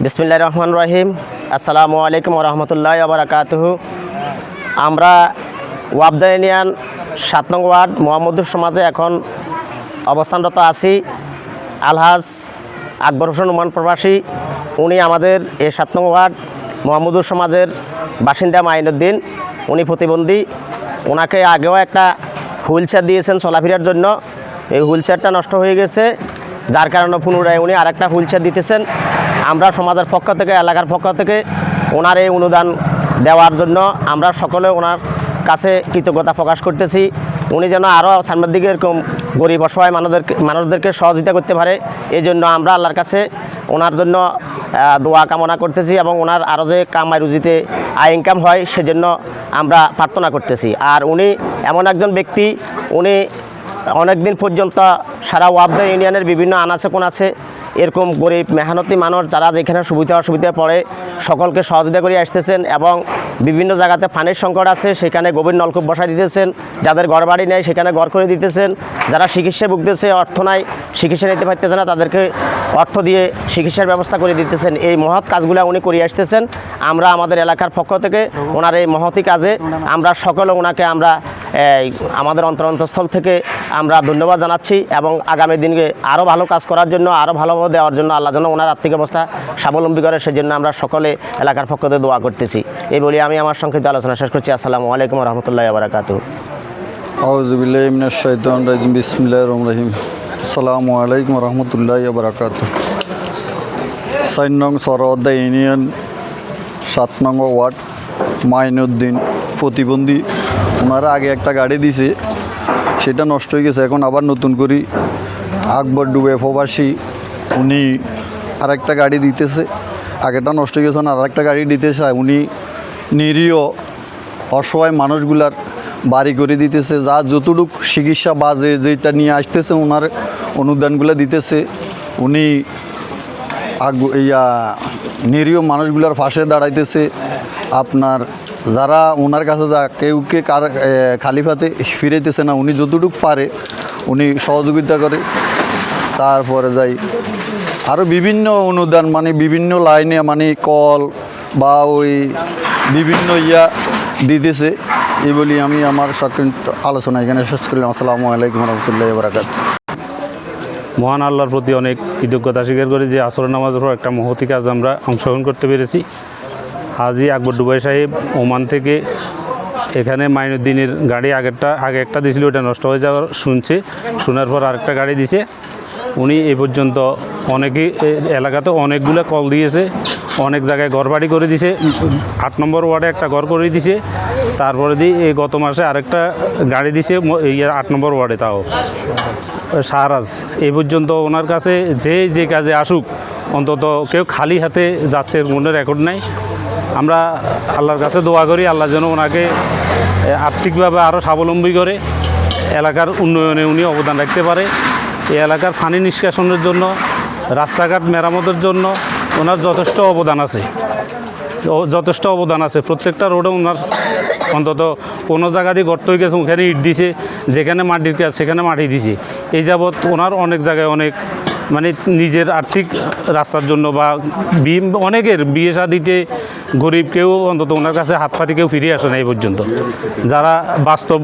বিসমিল্লা রহমান রহিম। আসসালামু আলাইকুম রহমতুল্লাহ আবরাকাতহু আমরা ওয়াবদা ইউনিয়ন সাত নং ওয়ার্ড মোহাম্মদুর সমাজে এখন অবস্থানরত আছি। আলহাজ আকবর হোসেন উমান প্রবাসী। উনি আমাদের এই সাত নং ওয়ার্ড মোহাম্মদুর সমাজের বাসিন্দা মাইনুদ্দিন। উনি প্রতিবন্ধী। ওনাকে আগেও একটা হুইল চেয়ার দিয়েছেন চলাফেরার জন্য। এই হুইল চেয়ারটা নষ্ট হয়ে গেছে। যার কারণে পুনরায় উনি আরেকটা হুইল চেয়ার দিতেছেন। আমরা সমাজের পক্ষ থেকে, এলাকার পক্ষ থেকে ওনার এই অনুদান দেওয়ার জন্য আমরা সকলে ওনার কাছে কৃতজ্ঞতা প্রকাশ করতেছি। উনি যেন আরও সামনের দিকে এরকম গরিব, অসহায় মানুষদেরকে মানুষদেরকে সহযোগিতা করতে পারে এই জন্য আমরা আল্লাহর কাছে ওনার জন্য দোয়া কামনা করতেছি এবং ওনার আরও যে কামাই রুজিতে আয় ইনকাম হয়, সেজন্য আমরা প্রার্থনা করতেছি। আর উনি এমন একজন ব্যক্তি, উনি অনেক দিন পর্যন্ত সারা ওয়াবদা ইউনিয়নের বিভিন্ন আনাচে কোনাচে এরকম গরিব, মেহনতি মানুষ যারা যেখানে সুবিধা অসুবিধা পড়ে, সকলকে সহযোগিতা করে আসতেছেন এবং বিভিন্ন জায়গাতে পানির সংকট আছে, সেখানে গভীর নলকূপ বসায় দিতেছেন, যাদের ঘর বাড়ি নেই সেখানে ঘর করে দিতেছেন, যারা চিকিৎসা ভুগতেছে, অর্থ নাই, চিকিৎসা নিতে পারতেছে না, তাদেরকে অর্থ দিয়ে চিকিৎসার ব্যবস্থা করে দিতেছেন। এই মহৎ কাজগুলো উনি করে আসতেছেন। আমরা আমাদের এলাকার পক্ষ থেকে ওনার এই মহতি কাজে আমরা সকলে ওনাকে আমরা আমাদের অন্তরন্তস্থল থেকে আমরা ধন্যবাদ জানাচ্ছি এবং আগামী দিনকে আরও ভালো কাজ করার জন্য, আরও ভালোভাবে দেওয়ার জন্য আল্লাহ যেন ওনার আর্থিক অবস্থা স্বাবলম্বী করে, সেজন্য আমরা সকলে এলাকার পক্ষ থেকে দোয়া করতেছি। এই বলি আমি আমার সংক্ষিপ্ত আলোচনা শেষ করছি। আসসালামু আলাইকুম রহমতুল্লাহ বারাকাতু আউজবিল্লাহিমিনাশাইতানির বিসমিল্লাহির রহিম। আসসালামু আলাইকুম রহমতুল্লাহ বারাকাত সাইন নং সরওয়াদ্দা ইউনিয়ন, সাত নং ওয়ার্ড, মাইনুদ্দিন প্রতিবন্ধী ওনারা আগে একটা গাড়ি দিছে, সেটা নষ্ট হয়ে গেছে, এখন আবার নতুন করি। আকবর ডুবে প্রবাসী, উনি আরেকটা গাড়ি দিতেছে আগেটা নষ্ট হয়ে গেছে আর আরেকটা গাড়ি দিতে চায় উনি নিরীহ, অসহায় মানুষগুলার বাড়ি করে দিতেছে, যা যতটুক চিকিৎসা বাজে যেটা নিয়ে আসতেছে ওনার অনুদানগুলো দিতেছে। উনি আগ ইয়া, নিরীহ মানুষগুলার পাশে দাঁড়াইতেছে, আপনার যারা ওনার কাছে যা কেউকে কার এ, খালি পাতে ফিরাইতেছে না উনি যতটুকু পারে উনি সহযোগিতা করে। তারপরে যাই আরও বিভিন্ন অনুদান মানে বিভিন্ন লাইনে মানে কল বা ওই বিভিন্ন ইয়া দিতেছে। এই বলি আমি আমার সংক্ষিপ্ত আলোচনা এখানে শেষ করলাম। আসসালামু আলাইকুম রহমতুল্লাহ বারাকাত মহান আল্লাহর প্রতি অনেক কৃতজ্ঞতা স্বীকার করি যে আসর নামাজের পর একটা মহতি কাজ আমরা অংশগ্রহণ করতে পেরেছি। হাজি আকবর ডুবাই সাহেব ওমান থেকে এখানে মাইনুদ্দিনের গাড়ি আগেরটা, আগে একটা দিয়েছিল ওটা নষ্ট হয়ে যাওয়ার শুনছে। শোনার পর আরেকটা গাড়ি দিছে। উনি এ পর্যন্ত অনেকেই এ, এলাকাতে অনেকগুলো কল দিয়েছে, অনেক জায়গায় ঘর বাড়ি করে দিছে, আট নম্বর ওয়ার্ডে একটা ঘর করে দিছে। তারপরে দিয়ে এই গত মাসে আরেকটা গাড়ি দিছে এই আট নম্বর ওয়ার্ডে তাও। সারাজ এই পর্যন্ত ওনার কাছে যে যে কাজে আসুক, অন্তত কেউ খালি হাতে যাচ্ছে কোনো রেকর্ড নাই। আমরা আল্লাহর কাছে দোয়া করি, আল্লাহ যেন ওনাকে আর্থিকভাবে আরও স্বাবলম্বী করে এলাকার উন্নয়নে উনি অবদান রাখতে পারে। এই এলাকার পানি নিষ্কাশনের জন্য, রাস্তাঘাট মেরামতের জন্য ওনার যথেষ্ট অবদান আছে। যথেষ্ট অবদান আছে। প্রত্যেকটা রোডে ওনার অন্তত কোনো জায়গা দিয়ে গর্ত হয়ে গেছে, ওখানে ইট দিছে, যেখানে মাটির কাজ সেখানে মাটি দিছে। এই যাবৎ ওনার অনেক জায়গায় অনেক মানে নিজের আর্থিক রাস্তার জন্য বা অনেকের বিয়ে শাদিতে গরিব কেউ অন্তত ওনার কাছে হাত পাতি কেউ ফিরে আসে না এই পর্যন্ত। যারা বাস্তব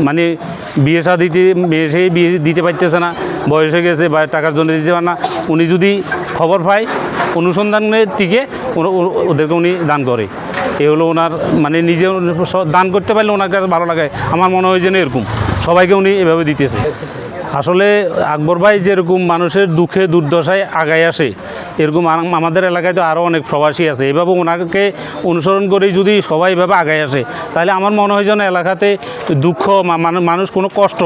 মানে বিয়ে শাদিতে মেয়ে সেই বিয়ে দিতে পারতেছে না, বয়স হয়ে গেছে বা টাকার জন্য দিতে পারে না, উনি যদি খবর পায়, অনুসন্ধানের ও- ওদেরকে উনি দান করে। এ হলো ওনার মানে নিজে দান করতে পারলে ওনার কাছে ভালো লাগে। আমার মনে হয় যেন এরকম। সবাইকে উনি এভাবে দিতেছে। আসলে আকবর ভাই যেরকম মানুষের দুঃখে, দুর্দশায় আগায় আসে, এরকম আম- আমাদের এলাকায় তো আরও অনেক প্রবাসী আছে। এভাবে ওনাকে অনুসরণ করেই যদি সবাই এভাবে আগায় আসে, তাহলে আমার মনে হয় যেন এলাকাতে দুঃখ মানে মানুষ কোনো কষ্ট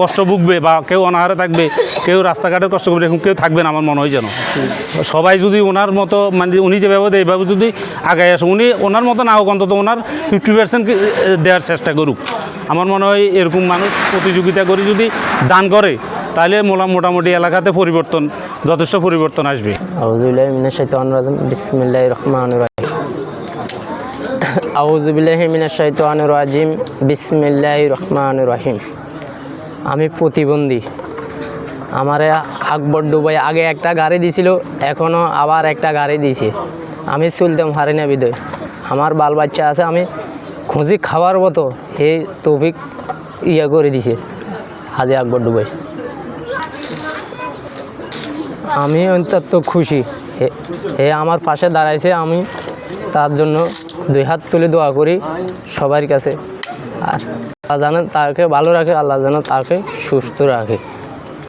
কষ্ট ভুগবে বা কেউ অনাহারে থাকবে, কেউ রাস্তাঘাটে কষ্ট করবে, এরকম কেউ থাকবে না আমার মনে হয় যেন। সবাই যদি ওনার মতো মানে উনি যেভাবে দেয়, এইভাবে যদি আগায় আসে, উনি ওনার মতো না হোক, অন্তত ওনার ফিফটি পার্সেন্ট দেওয়ার চেষ্টা করুক। আমার মনে হয় এরকম মানুষ প্রতিযোগিতা করে যদি দান করে, তাহলে মোলা, মোটামুটি এলাকাতে পরিবর্তন, যথেষ্ট পরিবর্তন আসবে। আউযুবিল্লাহি মিনাশ শাইতানির রাজিম। বিসমিল্লাহির রহমানির রহিম। আউযুবিল্লাহি মিনাশ শাইতানির রাজিম। বিসমিল্লাহির রহমানির রহিম। আমি প্রতিবন্ধী। আমারে আকবর ডুবাই আগে একটা গাড়ি দিছিল এখনও আবার একটা গাড়ি দিয়েছে আমি চলতাম হারি না বিদয় আমার বাল বাচ্চা আছে, আমি খুঁজি খাওয়ার মতো এই তৌফিক ইয়া করে দিছে, হাজি আকবর ডুবাই আমি অত্যন্ত খুশি। এ আমার পাশে দাঁড়াইছে, আমি তার জন্য দুই হাত তুলে দোয়া করি সবার কাছে। আর আল্লাহ জানেন তাকে ভালো রাখে আল্লাহ যেন তাকে সুস্থ রাখে।